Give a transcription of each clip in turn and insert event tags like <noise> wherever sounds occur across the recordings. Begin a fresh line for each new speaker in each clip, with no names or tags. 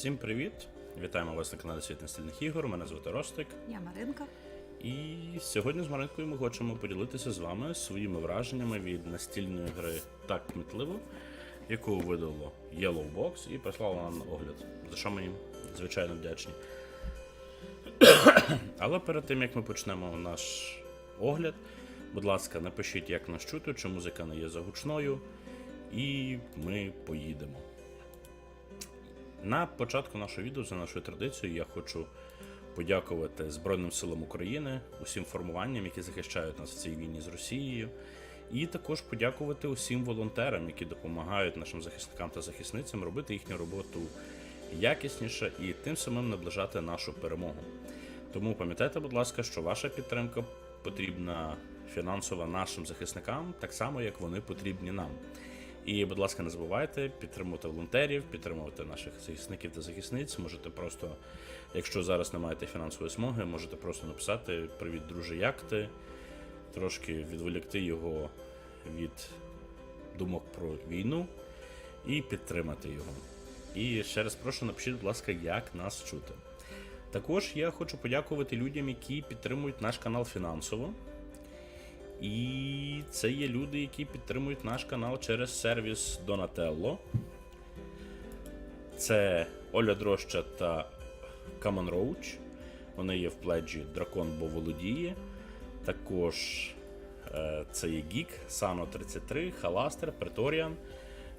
Всім привіт! Вітаємо вас на каналі Світ настільних ігор. Мене звати Ростик.
Я Маринка.
І сьогодні з Маринкою ми хочемо поділитися з вами своїми враженнями від настільної гри так кмітливо, яку видало Yellow Box і прислала нам на огляд, за що ми їм звичайно вдячні. <coughs> Але перед тим як ми почнемо наш огляд, будь ласка, напишіть, як нас чути, чи музика не є загучною, і ми поїдемо. На початку нашого відео, за нашою традицією, я хочу подякувати Збройним силам України, усім формуванням, які захищають нас в цій війні з Росією, і також подякувати усім волонтерам, які допомагають нашим захисникам та захисницям робити їхню роботу якісніше і тим самим наближати нашу перемогу. Тому пам'ятайте, будь ласка, що ваша підтримка потрібна фінансова нашим захисникам, так само як вони потрібні нам. І, будь ласка, не забувайте підтримувати волонтерів, підтримувати наших захисників та захисниць. Можете просто, якщо зараз не маєте фінансової змоги, можете просто написати Привіт, друже, як ти? Трошки відволікти його від думок про війну і підтримати його. І ще раз прошу, напишіть, будь ласка, як нас чути. Також я хочу подякувати людям, які підтримують наш канал фінансово. І це є люди, які підтримують наш канал через сервіс Donatello. Це Оля Дроща та Common Roach. Вони є в пледжі Дракон бо володіє. Також е, це є Гік, Сано 33, Халастер, Преторіан,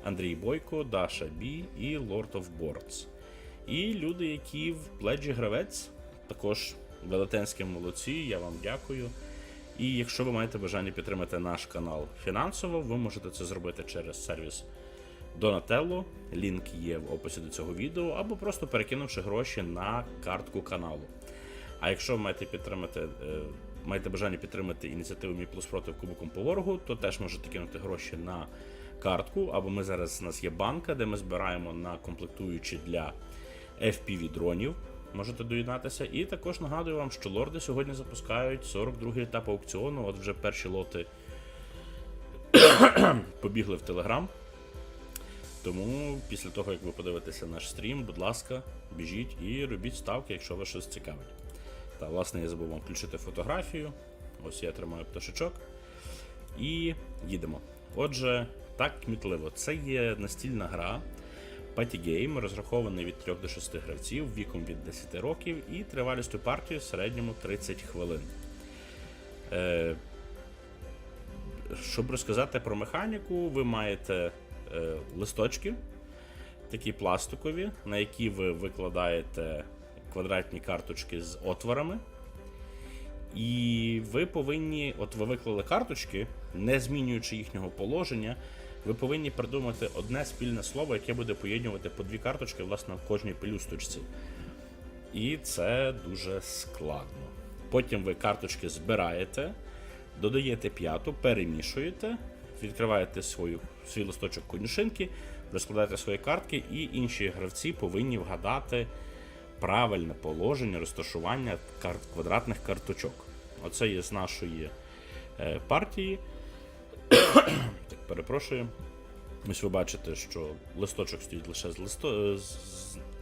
Андрій Бойко, Даша Бі і Lord of Boards. І люди, які в пледжі гравець, також велетенські молодці, я вам дякую. І якщо ви маєте бажання підтримати наш канал фінансово, ви можете це зробити через сервіс Donatello. Лінк є в описі до цього відео, або просто перекинувши гроші на картку каналу. А якщо ви маєте підтримати, е, маєте бажання підтримати ініціативу Мій плюс проти Кубоком по ворогу, то теж можете кинути гроші на картку. Або ми зараз у нас є банка, де ми збираємо на комплектуючі для FPV дронів. Можете доєднатися. І також нагадую вам, що лорди сьогодні запускають 42-й етап аукціону. От вже перші лоти <coughs> побігли в Телеграм. Тому після того, як ви подивитеся наш стрім, будь ласка, біжіть і робіть ставки, якщо вас щось цікавить. Та, власне, я забув вам включити фотографію. Ось я тримаю пташечок. І їдемо. Отже, так кмітливо. Це є настільна гра. Game розрахований від 3 до 6 гравців віком від 10 років і тривалістю партії в середньому 30 хвилин. Е, щоб розказати про механіку, ви маєте е, листочки, такі пластикові, на які ви викладаєте квадратні карточки з отворами. І ви повинні, от ви виклали карточки, не змінюючи їхнього положення, ви повинні придумати одне спільне слово, яке буде поєднувати по дві карточки, власне, в кожній пелюсточці. І це дуже складно. Потім ви карточки збираєте, додаєте п'яту, перемішуєте, відкриваєте свою, свій листочок конюшинки, розкладаєте свої картки, і інші гравці повинні вгадати правильне положення розташування квадратних карточок. Оце є з нашої е, партії. Так, перепрошую. Ось ви бачите, що листочок стоїть лише з, листо... з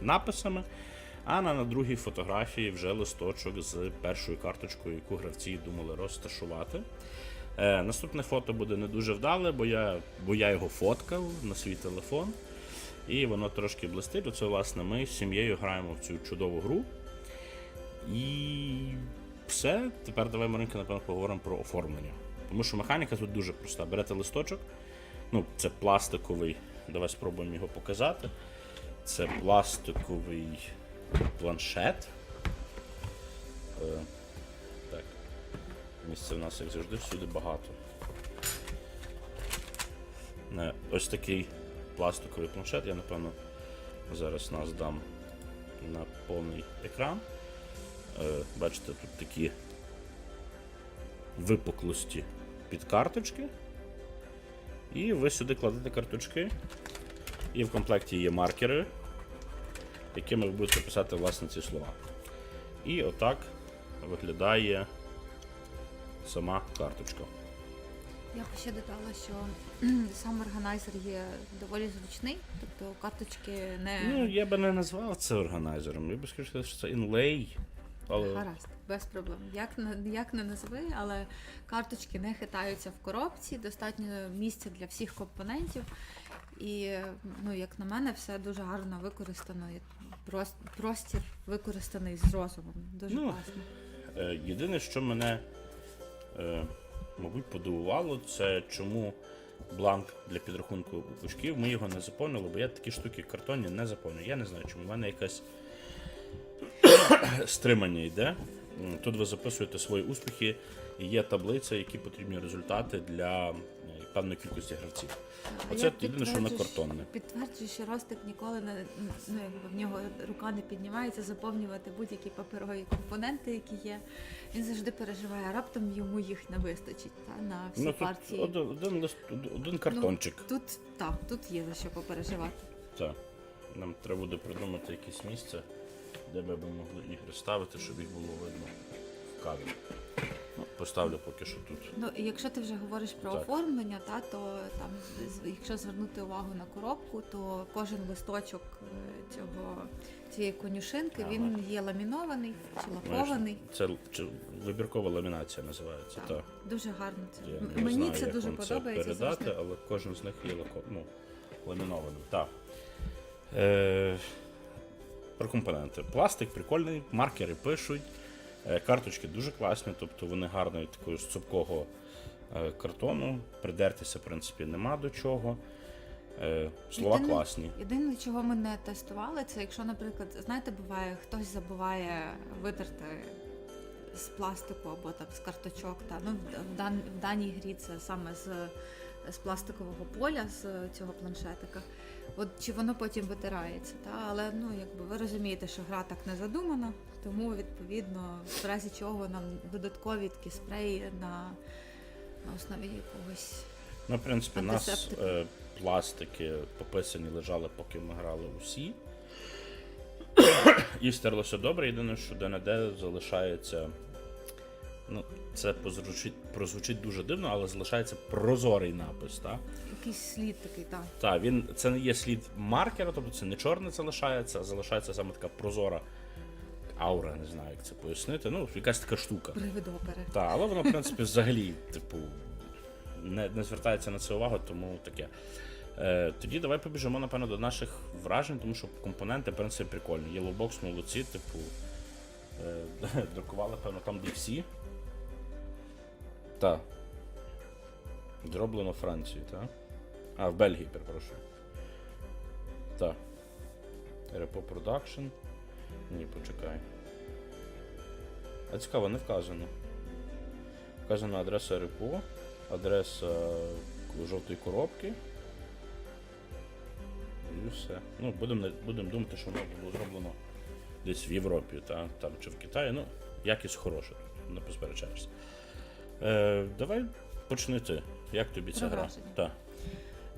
написами, а на, на другій фотографії вже листочок з першою карточкою, яку гравці думали розташувати. Е, наступне фото буде не дуже вдале, бо я, бо я його фоткав на свій телефон. І воно трошки блистить. Оце, власне, ми з сім'єю граємо в цю чудову гру. І все. Тепер давай, Маринка, напевно, поговоримо про оформлення. Тому що механіка тут дуже проста. Берете листочок, ну, це пластиковий, давай спробуємо його показати. Це пластиковий планшет. Е, так. Місця в нас, як завжди, всюди багато. Е, Ось такий пластиковий планшет, я напевно зараз нас дам на повний екран. Е, Бачите, тут такі випуклості під карточки. І ви сюди кладете карточки. І в комплекті є маркери, якими ви будете писати власне ці слова. І отак виглядає сама карточка.
Я б ще додала, що <clears throat> сам органайзер є доволі зручний, тобто карточки не
Ну, я би не назвав це органайзером. Я би сказав, що це інлей. Але
гаразд, без проблем. Як не як не назви, але карточки не хитаються в коробці, достатньо місця для всіх компонентів. І ну, як на мене, все дуже гарно використано. Простір використаний з розумом. Дуже
Ну,
класно.
Е, Єдине, що мене, е, мабуть, подивувало, це чому бланк для підрахунку очків ми його не заповнили, бо я такі штуки картонні не заповнюю. Я не знаю, чому в мене якась <coughs> стримання йде. Тут ви записуєте свої успіхи, і є таблиця, які потрібні результати для е, певної кількості гравців. Оце єдине, що
підтверджую,
картонне.
Підтверджую, що Ростик ніколи не ну, якби в нього рука не піднімається заповнювати будь-які паперові компоненти, які є. Він завжди переживає, а раптом йому їх не вистачить та, на всі
Ну,
партії.
один, один, один картончик.
Ну, тут так, тут є за що попереживати.
Так. Нам треба буде придумати якесь місце, де ми б могли їх розставити, щоб їх було видно в кадрі. Ну, поставлю поки що тут.
Ну, якщо ти вже говориш про
Так.
оформлення, та то там, з- якщо звернути увагу на коробку, то кожен листочок е, цього цієї конюшинки
Ага.
він є ламінований чи
Знаєш,
лакований.
Це л- чи вибіркова ламінація називається.
Так,
Так.
дуже гарно це.
Я
М-
не
Мені
знаю,
це
як
дуже
вам
подобається.
Це передати,
завжди.
але кожен з них є лако... ну, ламінований. Так. Е, про компоненти. Пластик прикольний, маркери пишуть. Е, Карточки дуже класні, тобто вони гарної такої з цупкого е, картону. Придертися, в принципі, нема до чого. Е, Слова
Єдине-
класні.
Єдине, чого ми не тестували, це якщо, наприклад, знаєте, буває, хтось забуває витерти з пластику або там з карточок. Та ну в, дан, в даній грі це саме з, з пластикового поля, з цього планшетика. От чи воно потім витирається, та але ну якби ви розумієте, що гра так не задумана, тому відповідно, в разі чого нам додаткові такі спреї на, на основі якогось
Ну, в принципі, у нас е, пластики пописані лежали, поки ми грали усі. <coughs> І стерлося добре. Єдине, що де-не-де залишається. Ну, це позвучить, прозвучить дуже дивно, але залишається прозорий напис. Так?
якийсь слід такий, так.
Та, він, це не є слід маркера, тобто це не чорне залишається, а залишається саме така прозора аура, не знаю, як це пояснити. Ну, якась така штука.
Привид опери.
Так, але воно, в принципі, взагалі, типу, не, не звертається на це увагу, тому таке. Е, тоді давай побіжимо, напевно, до наших вражень, тому що компоненти, в принципі, прикольні. Yellowbox молодці, типу, е, <laughs> друкували, певно, там де всі. Так. Зроблено в Франції, так? А, в Бельгії, перепрошую. Так. Repo Production. Ні, почекай. А цікаво, не вказано. Вказана адреса РПО, адреса жовтої коробки. І все. Ну, будемо будем думати, що воно було зроблено десь в Європі, та, там чи в Китаї. Ну, якість хороша, не посперечаєшся. Е, давай почни ти. Як тобі ця гра?
враження.
Так.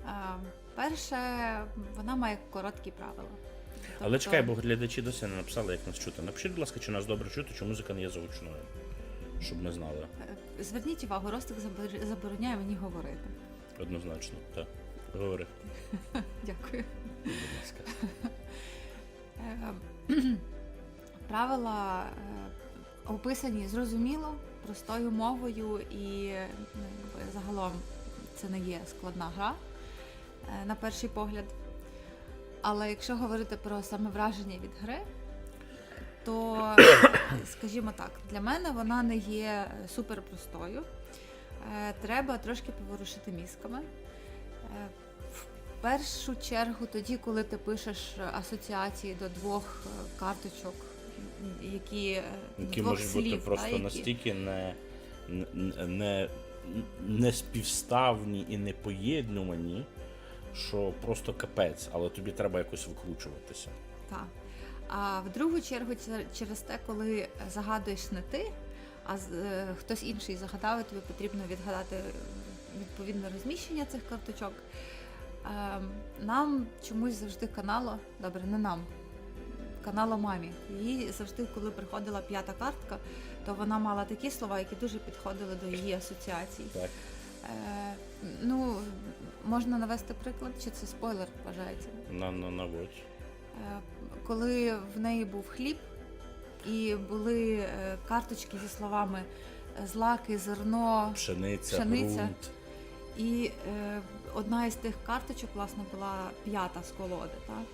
А, перше, вона має короткі правила.
Але
Тобто,
чекай, бо глядачі досі не написали, як нас чути. Напишіть, будь ласка, чи нас добре чути, чи музика не є звучною. Щоб ми знали.
е, Зверніть увагу, Ростик забор- забороняє мені говорити.
Однозначно. Так. Говори, <laughs>
Дякую.
будь ласка.
Е, Правила е, описані зрозуміло, простою мовою, і ну, якби, загалом це не є складна гра е, на перший погляд. Але якщо говорити про саме враження від гри, то, <coughs> скажімо так, для мене вона не є супер простою. Е, Треба трошки поворушити мізками. Е, В першу чергу, тоді, коли ти пишеш асоціації до двох карточок, які, е,
Які можуть
слів,
бути
та,
просто
які-
настільки не, не, не, не співставні і непоєднувані, що просто капець, але тобі треба якось викручуватися.
Так. А в другу чергу, через те, коли загадуєш не ти, а е, хтось інший загадав, і тобі потрібно відгадати е, відповідне розміщення цих карточок. Ем, Нам чомусь завжди канало, добре, не нам, канало мамі. Їй завжди, коли приходила п'ята картка, то вона мала такі слова, які дуже підходили до її асоціацій.
Так.
Е, ну, можна навести приклад, чи це спойлер вважається?
На, на, наводь.
Е, коли в неї був хліб, і були е, карточки зі словами е, злаки, зерно.
Пшениця,
Пшениця.
ґрунт.
І е, одна із тих карточок, власне, була п'ята з колоди. Так?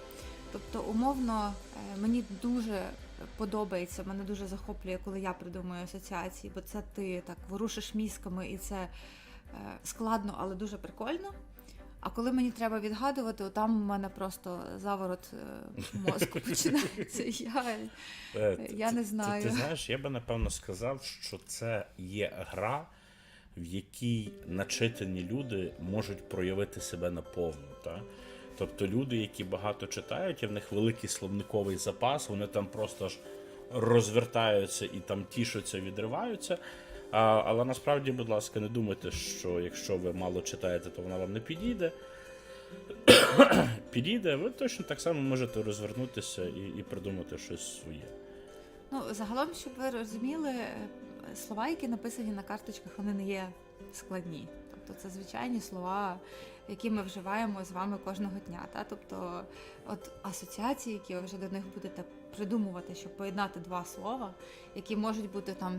Тобто, умовно, е, мені дуже подобається, мене дуже захоплює, коли я придумую асоціації, бо це ти так ворушиш мізками, і це е, складно, але дуже прикольно. А коли мені треба відгадувати, то там у мене просто заворот е, мозку <laughs> починається. Я, Я не знаю.
Ти, ти знаєш, я би напевно сказав, що це є гра, в якій начитані люди можуть проявити себе наповну. Тобто люди, які багато читають, і в них великий словниковий запас, вони там просто ж розвертаються і там тішуться, відриваються. А, але насправді, будь ласка, не думайте, що якщо ви мало читаєте, то вона вам не підійде. <coughs> Підійде, ви точно так само можете розвернутися і, і придумати щось своє.
Ну, загалом, щоб ви розуміли, е, слова, які написані на карточках, вони не є складні. Тобто це звичайні слова, які ми вживаємо з вами кожного дня. Та? Тобто, от асоціації, які ви вже до них будете придумувати, щоб поєднати два слова, які можуть бути там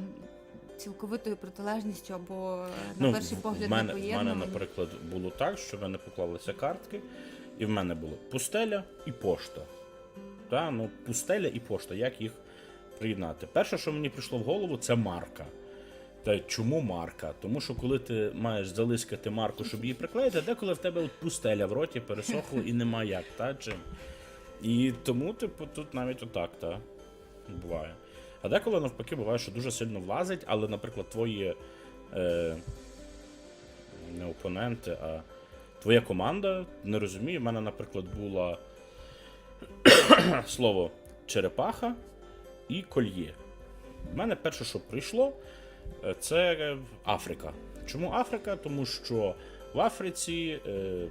цілковитою протилежністю або на перший погляд
в мене,
не
в мене, наприклад, було так, що в мене поклалися картки, і в мене було пустеля і пошта. Та, ну, пустеля і пошта, як їх приєднати? Перше, що мені прийшло в голову, це марка. Та чому марка? Тому що коли ти маєш залискати марку, щоб її приклеїти, деколи в тебе от пустеля в роті пересохло і нема як, та чим. І тому, типу, тут навіть отак, та, буває. А деколи навпаки буває, що дуже сильно влазить, але, наприклад, твої е, не опоненти, а твоя команда не розуміє. У мене, наприклад, була <coughs> слово черепаха і кольє. У мене перше, що прийшло, це е, Африка. Чому Африка? Тому що в Африці е, е,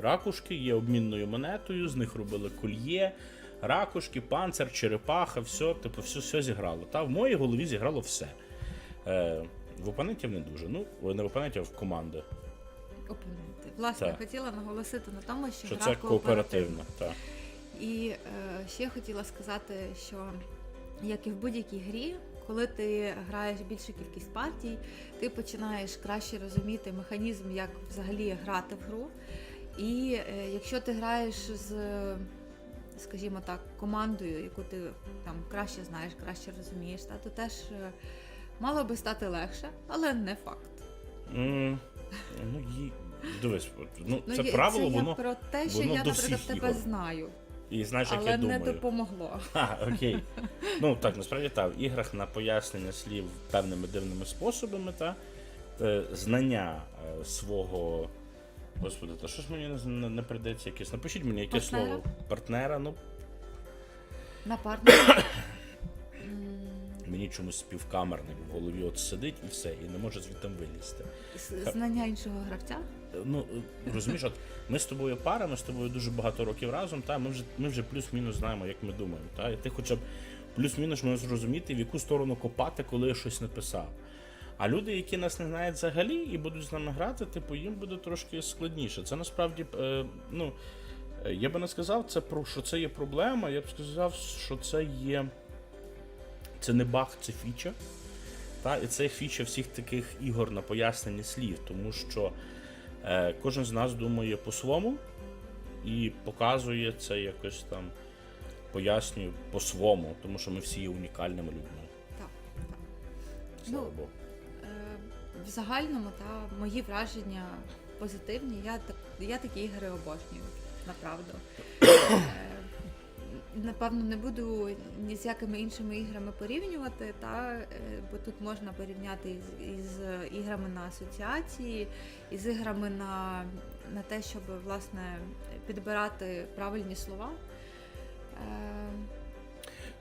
ракушки є обмінною монетою, з них робили кольє, ракушки, панцир, черепаха, все, типу, все, все зіграло. Та в моїй голові зіграло все. Е, в опонентів не дуже. Ну, не в опонентів, а в команди.
Опоненти. Власне,
Так.
хотіла наголосити на тому, що,
Що
гра
це
кооперативна.
Так.
І е, ще хотіла сказати, що як і в будь-якій грі, коли ти граєш більшу кількість партій, ти починаєш краще розуміти механізм, як взагалі грати в гру. І е, якщо ти граєш з, скажімо так, командою, яку ти там краще знаєш, краще розумієш, та, то теж е, мало би стати легше, але не факт.
М, Ну. Дивись, ну,
Ну,
це
є-
правило,
це
воно.
я про те, що
воно
я, наприклад, тебе знаю,
І знаєш, як
але
я
не допомогло.
А, окей. Ну так, насправді так. В іграх на пояснення слів певними дивними способами, та е, знання е, свого. Господи, то що ж мені не, не, не прийдеться якесь? Напишіть мені яке
Партнера?
слово партнера. Ну,
Напарник. <coughs>
Мені чомусь співкамерник в голові от сидить і все, і не може звідти вилізти.
Знання іншого гравця.
Ну, розумієш, от ми з тобою пара, ми з тобою дуже багато років разом, та ми вже, ми вже плюс-мінус знаємо, як ми думаємо. Та? І ти хоча б плюс-мінус можеш зрозуміти, в яку сторону копати, коли я щось написав. А люди, які нас не знають взагалі і будуть з нами грати, типу, їм буде трошки складніше. Це насправді, е, ну, е, я би не сказав, це про що це є проблема. Я б сказав, що це є. Це не баг, це фіча. Та, і це фіча всіх таких ігор на пояснення слів, тому що кожен з нас думає по-своєму і показує це якось там, пояснює по-своєму, тому що ми всі є унікальними людьми.
Так, так.
Слава
Ну,
Богу.
Е, В загальному та мої враження позитивні. Я так я такі ігри обожнюю, направду. Е, Напевно, не буду ні з якими іншими іграми порівнювати, та, е, бо тут можна порівняти із, із іграми на асоціації, із іграми на, на те, щоб власне підбирати правильні слова.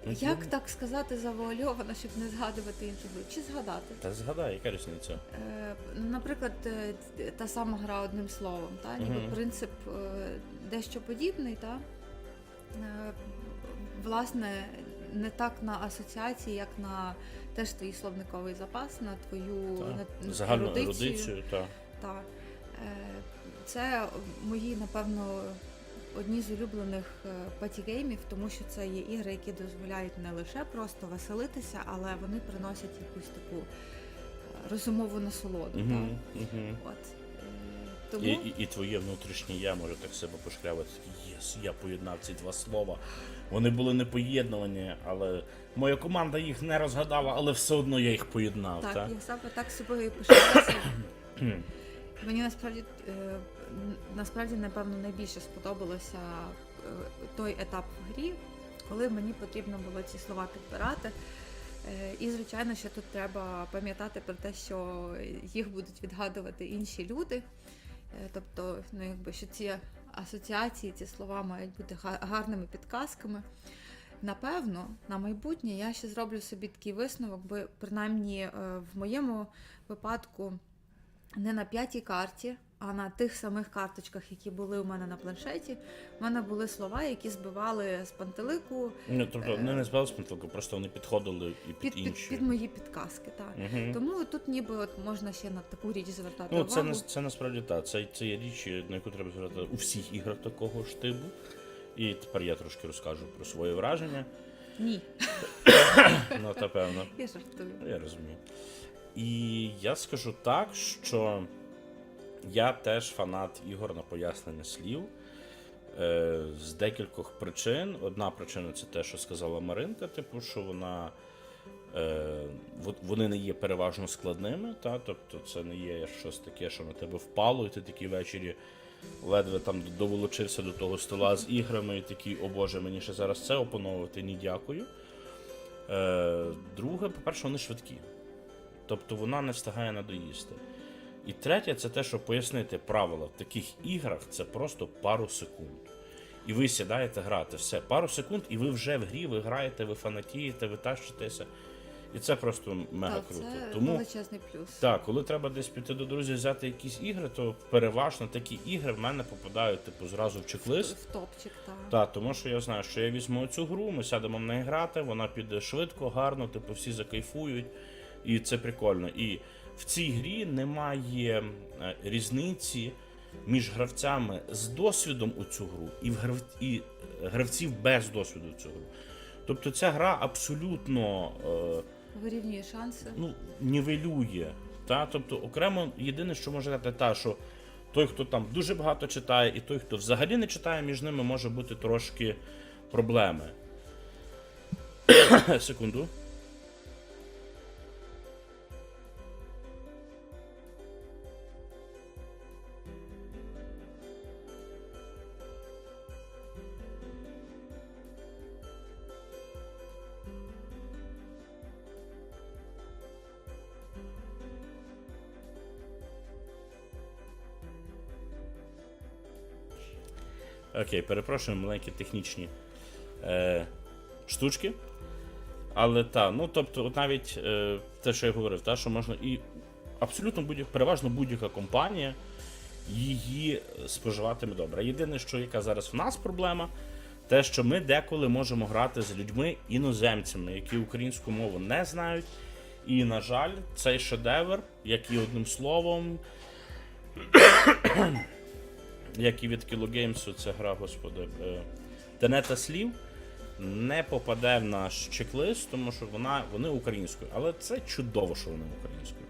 Е, Як так сказати завуальовано, щоб не згадувати іншу гру? Чи згадати?
Та згадай, яка різниця?
Е, Наприклад, е, та сама гра одним словом, та? ніби
Мгм.
принцип е, дещо подібний, та? Власне, не так на асоціації, як на теж твій словниковий запас, на твою
Та.
на-
Загальну
ерудицію.
ерудицію, так.
Так. Е, Це мої, напевно, одні з улюблених е, патігеймів, тому що це є ігри, які дозволяють не лише просто веселитися, але вони приносять якусь таку е, розумову насолоду.
Угу,
Так?
угу.
От. Тому
І, і, і твоє внутрішнє я може так себе пошкрябати. Єс, я поєднав ці два слова. Вони були не поєднувані, але моя команда їх не розгадала, але все одно я їх поєднав.
так,
та?
я саме так з собою і. <clears throat> Мені насправді е, насправді напевно найбільше сподобалося е, той етап в грі, коли мені потрібно було ці слова підбирати. Е, І звичайно, що тут треба пам'ятати про те, що їх будуть відгадувати інші люди. Е, Тобто, ну якби що ці асоціації, ці слова мають бути га- гарними підказками. Напевно, на майбутнє я ще зроблю собі такий висновок, бо принаймні е, в моєму випадку не на п'ятій карті, а на тих самих карточках, які були у мене на планшеті, в мене були слова, які збивали з пантелику
Ну, тобто, не називали спонтилку, просто вони підходили і під,
під, під,
інші.
під мої підказки. Так.
Мгм.
Тому тут ніби от можна ще на таку річ звертати
Ну, це,
увагу.
на- це насправді так. Це, це є річ, на яку треба звертати у всіх іграх такого ж типу. І тепер я трошки розкажу про свої враження.
Ні, <coughs>
Ну, та певно.
я жартую.
Я розумію. І я скажу так, що я теж фанат ігор на пояснення слів. Е, з декількох причин. Одна причина це те, що сказала Маринка, типу, що вона. Е, вони не є переважно складними, та? тобто це не є щось таке, що на тебе впало, і ти такий ввечері ледве там доволочився до того стола з іграми і такий, о Боже, мені ще зараз це опановувати, ні дякую. Е, друге, по-перше, вони швидкі. Тобто вона не встигає надоїсти. І третє, це те, що пояснити правила в таких іграх це просто пару секунд. І ви сідаєте грати все, пару секунд, і ви вже в грі, ви граєте, ви фанатієте, ви тащитеся. І це просто мега
Так,
круто.
це
Тому
величезний плюс.
так, коли треба десь піти до друзів взяти якісь ігри, то переважно такі ігри в мене попадають типу зразу в чек-лист.
В топчик, так.
Так, тому що я знаю, що я візьму цю гру, ми сядемо в неї грати, вона піде швидко, гарно, типу всі закайфують, і це прикольно. І в цій грі немає е, різниці між гравцями з досвідом у цю гру і, в грав... і гравців без досвіду в цю гру. Тобто ця гра абсолютно е,
Вирівнює шанси.
ну, нівелює. Та? Тобто, окремо, єдине, що може сказати, та, що той, хто там дуже багато читає, і той, хто взагалі не читає, між ними може бути трошки проблеми. <coughs> Секунду. Окей, перепрошую, маленькі технічні е, штучки. Але та, ну тобто, от навіть е, те, що я говорив, та, що можна і абсолютно будь переважно будь-яка компанія її споживатиме добре. Єдине, що яка зараз в нас проблема, те, що ми деколи можемо грати з людьми іноземцями, які українську мову не знають. І, на жаль, цей шедевр, як і одним словом, як і від Kilo Games, ця гра, господи, Тенета слів, не попаде в наш чек-лист, тому що вона, вони українською. Але це чудово, що вони українською.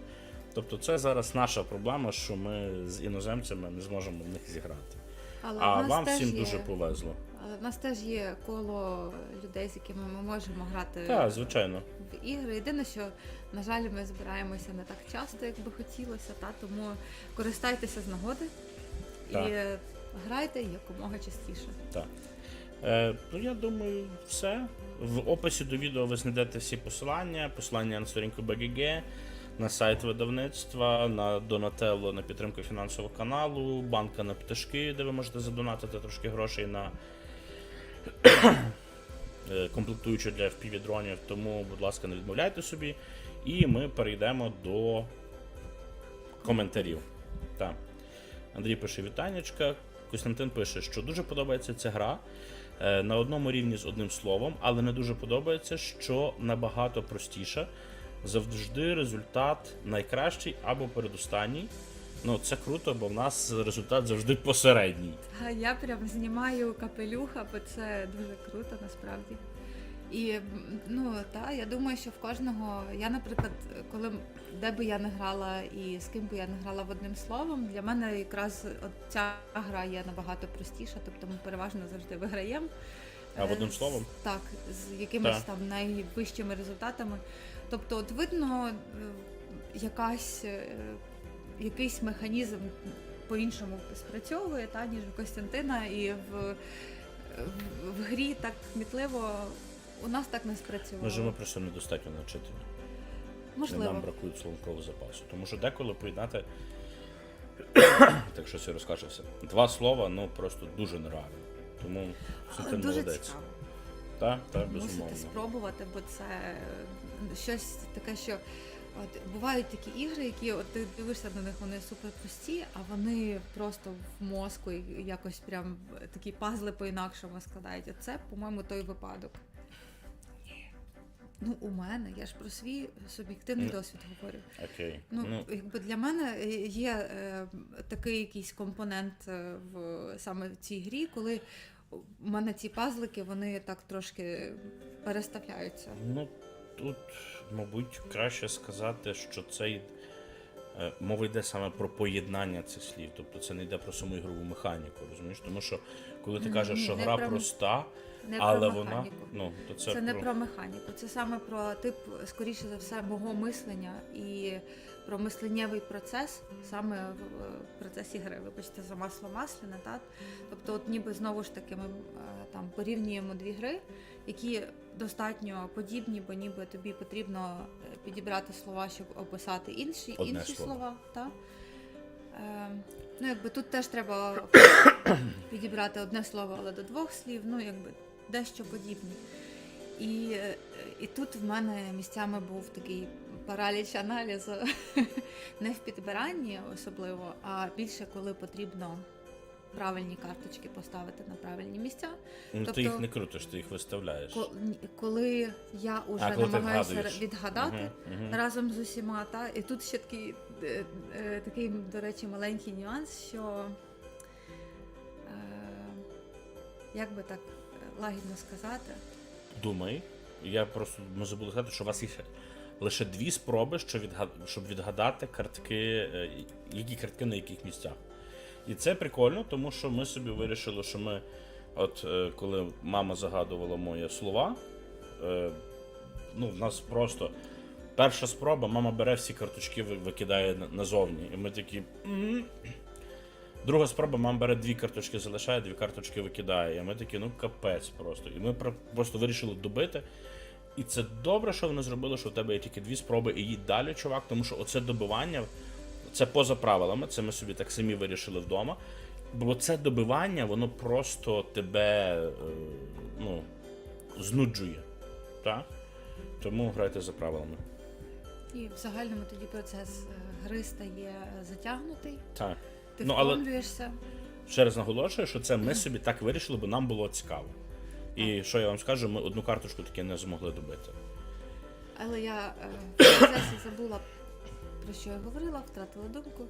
Тобто це зараз наша проблема, що ми з іноземцями не зможемо в них зіграти.
Але
А вам всім
є,
дуже повезло.
Але в нас теж є коло людей, з якими ми можемо грати
Так, звичайно.
в ігри. Єдине, що, на жаль, ми збираємося не так часто, як би хотілося, та тому користайтеся з нагоди
Так.
і грайте якомога частіше.
Так. Е, ну, я думаю, все. В описі до відео ви знайдете всі посилання, посилання на сторінку BGG, на сайт видавництва, на Donatello, на підтримку фінансового каналу, банка на пташки, де ви можете задонатити трошки грошей на <coughs> е, комплектуючу для FPV дронів. Тому, будь ласка, не відмовляйте собі. І ми перейдемо до коментарів. Так. Андрій пише вітаннячка. Костянтин пише, що дуже подобається ця гра. е, на одному рівні з одним словом, але не дуже подобається, що набагато простіше. Завжди результат найкращий або передостанній. Ну, це круто, бо в нас результат завжди посередній.
Я прям знімаю капелюха, бо це дуже круто насправді. І ну та я думаю, що в кожного я, наприклад, коли де би я не грала і з ким би я не грала в одним словом, для мене якраз от ця гра є набагато простіша, тобто ми переважно завжди виграємо.
А в
Е,
одним словом?
Так, з якимись
Так.
там найвищими результатами. Тобто, от видно, е, якась, е, якийсь механізм по-іншому спрацьовує, та, ніж у Костянтина, і в, в, в грі так кмітливо у нас так не спрацювало.
Може, ми просто недостатньо навчителі.
Можливо.
Нам бракує словникового запасу. Тому що деколи поєднати, так що я розкажався, два слова ну просто дуже нереально. Тому
дуже
молодець.
цікаво.
Так, так,
Мусите
безумовно.
спробувати, бо це е, щось таке, що от бувають такі ігри, які от ти дивишся на них, вони супер прості, а вони просто в мозку якось прям такі пазли по-інакшому складають. Оце, по-моєму, той випадок. Ну, у мене, я ж про свій суб'єктивний досвід говорю.
Окей.
Ну,
Ну,
якби для мене є е, такий якийсь компонент е, в саме в цій грі, коли у мене ці пазлики вони так трошки переставляються.
ну тут, мабуть, краще сказати, що цей е, мова йде саме про поєднання цих слів. Тобто це не йде про саму ігрову механіку, розумієш? Тому що коли ти кажеш,
ні,
що гра
про-
проста,
Не
але
про
вона.
механіку.
Ну, то це,
Це,
про...
не про механіку, це саме про тип, скоріше за все, мого мислення і про мисленнєвий процес саме в е, процесі гри. Вибачте, за масло масляне, так? Тобто, от ніби знову ж таки ми е, там порівнюємо дві гри, які достатньо подібні, бо ніби тобі потрібно е, підібрати слова, щоб описати інші,
Одне
інші
слово.
слова. Так? Е, ну, якби тут теж треба <coughs> підібрати одне слово, але до двох слів, ну якби дещо подібні. І, е, і тут в мене місцями був такий параліч аналізу <laughs> не в підбиранні особливо, а більше коли потрібно правильні карточки поставити на правильні місця.
Ну,
тобто-
ти їх не крутиш, ти їх виставляєш.
Ко- Коли я вже
А, коли
намагаюся відгадати
Мгм, мгм.
разом з усіма, та і тут ще такий, е, е, такий, до речі, маленький нюанс, що е, як би так лагідно сказати,
Думай. Я просто ми забули сказати, що у вас є лише дві спроби, щоб, відгад... щоб відгадати картки, е, які картки на яких місцях. І це прикольно, тому що ми собі вирішили, що ми, от е, коли мама загадувала мої слова, е, ну, в нас просто перша спроба, мама бере всі карточки, викидає назовні. І ми такі. Друга спроба, мама бере дві карточки, залишає, дві карточки викидає. І ми такі, ну капець просто. І ми просто вирішили добити. І це добре, що вони зробили, що в тебе є тільки дві спроби і їдь далі, чувак, тому що оце добивання, це поза правилами, це ми собі так самі вирішили вдома. Бо це добивання, воно просто тебе е, ну, знуджує. Так? Тому грайте за правилами.
і в загальному тоді процес е, гри стає затягнутий,
Так.
Ти
Ну, але-
втомлюєшся.
Ще раз наголошую, що це ми собі так вирішили, бо нам було цікаво. І що я вам скажу, ми одну карточку таки не змогли добити.
Але я е, в процесі забула про що я говорила, втратила думку.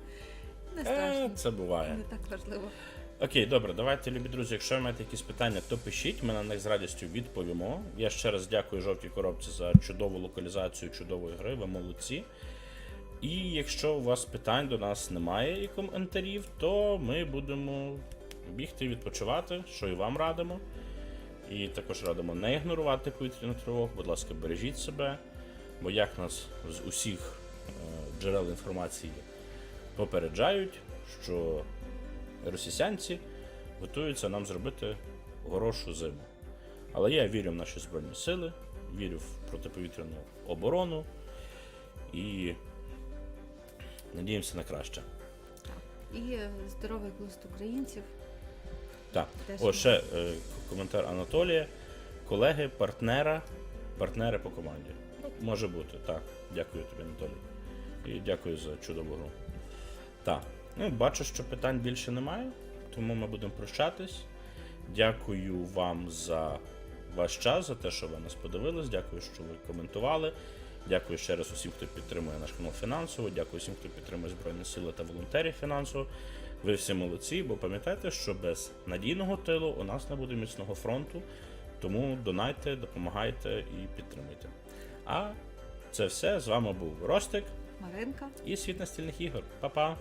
Не
Е, це буває.
не так важливо.
Окей, добре, давайте, любі друзі. Якщо ви маєте якісь питання, то пишіть, ми на них з радістю відповімо. Я ще раз дякую жовтій коробці за чудову локалізацію чудової гри, ви молодці. І якщо у вас питань до нас немає і коментарів, то ми будемо бігти відпочивати, що і вам радимо. І також радимо не ігнорувати повітряну тривогу. Будь ласка, бережіть себе, бо як нас з усіх е, джерел інформації попереджають, що росіянці готуються нам зробити хорошу зиму. Але я вірю в наші Збройні Сили, вірю в протиповітряну оборону і надіємося на краще.
І е, здоровий глузд українців.
Так.
Теж
О, ще е, коментар Анатолія. Колеги, партнера, партнери по команді. Може бути, так. Дякую тобі, Анатолій. І дякую за чудову гру. Так. Ну, бачу, що питань більше немає, тому ми будемо прощатись. Дякую вам за ваш час, за те, що ви нас подивились. Дякую, що ви коментували. Дякую ще раз усім, хто підтримує наш канал фінансово. Дякую всім, хто підтримує Збройні Сили та волонтерів фінансово. Ви всі молодці, бо пам'ятайте, що без надійного тилу у нас не буде міцного фронту. Тому донайте, допомагайте і підтримуйте. А це все. З вами був Ростик
Маринка.
і світ настільних ігор. Па-па!